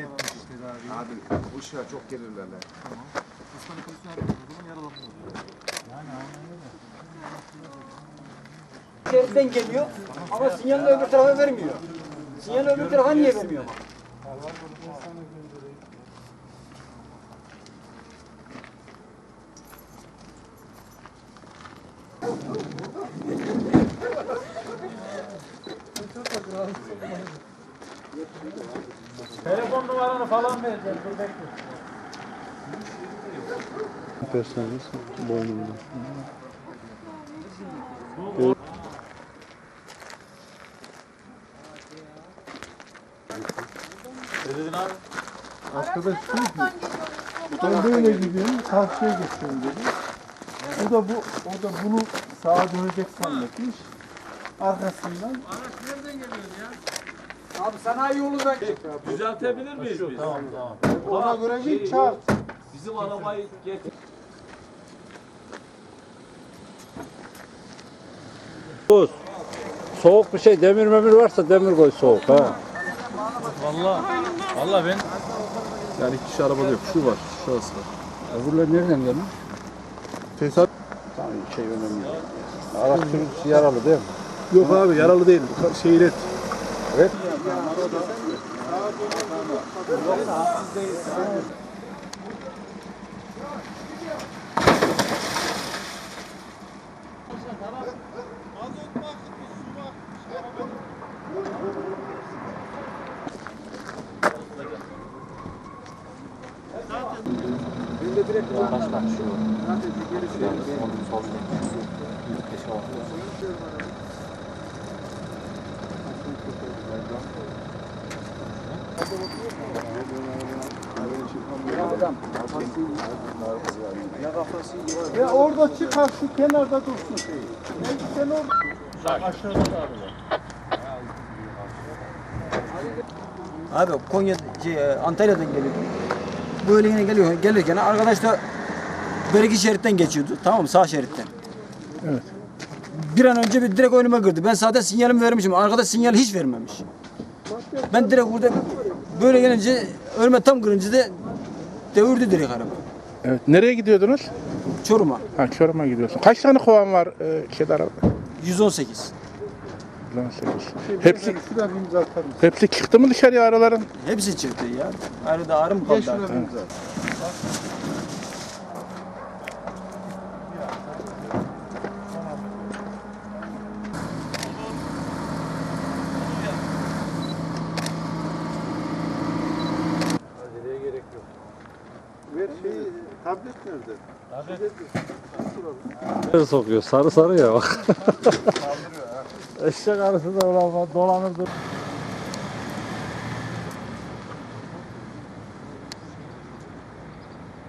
etmiş tedaviyi. Abi bu işler çok gelirlerler. Hastalık konusunu yapıyoruz. Zaman yaralanmıyor. şeritten geliyor ama sinyalini öbür tarafa vermiyor. Sinyalini öbür tarafa niye vermiyor? Telefon numaranı falan vereceğim. Dur bekle. Personelimiz boynunda. Arkadaş diyor ki ben böyle gidiyorum karşıya geçiyorum dedi. O da bu o da bunu sağa dönecek zannetmiş. Arkasından Abi sanayi yolundan çık. Düzeltebilir miyiz biz? Tamam tamam. ona göre bir çarp. Bizim arabayı getir. Soğuk bir şey demir memir varsa demir koy soğuk ha. Valla. Valla ben Yani iki kişi arabada yok. Şu var. Şurası var. Öbürler nereden gelmiş? Tesisat Tamam şey önemli. değil. Araç sürücüsü yaralı değil mi? yok abi yaralı değil. Şehir et. Başlar şu. Zaten bir gelişi. Sol. Yüzde şu. Ya orada çıkar şu kenarda dursun şey. Ne sen orada. Abi Konya şey, e, Antalya'dan geliyor. Böyle yine geliyor. Gelirken arkadaş da beriki şeritten geçiyordu. Tamam mı? Sağ şeritten. Evet. Bir an önce bir direkt önüme girdi. Ben zaten sinyalimi vermişim. Arkadaş sinyali hiç vermemiş. Ben direkt burada böyle gelince önüme tam kırınca da devirdi direkt araba. Evet. Nereye gidiyordunuz? Çorum'a. Ha Çorum'a gidiyorsun. Kaç tane kovan var e, şeyde araba? 118. Lan sekiz. Hepsi Hepsi çıktı mı dışarıya araların? Hepsi çıktı ya. Arada ağrı mı kaldı? artık? Ver tablet nerede? Nereye sokuyor? Sarı sarı ya bak. Eşek arası da ulan dolanır dur.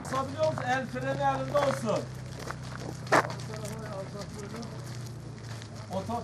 Basabiliyor musun? El freni elinde olsun. Oto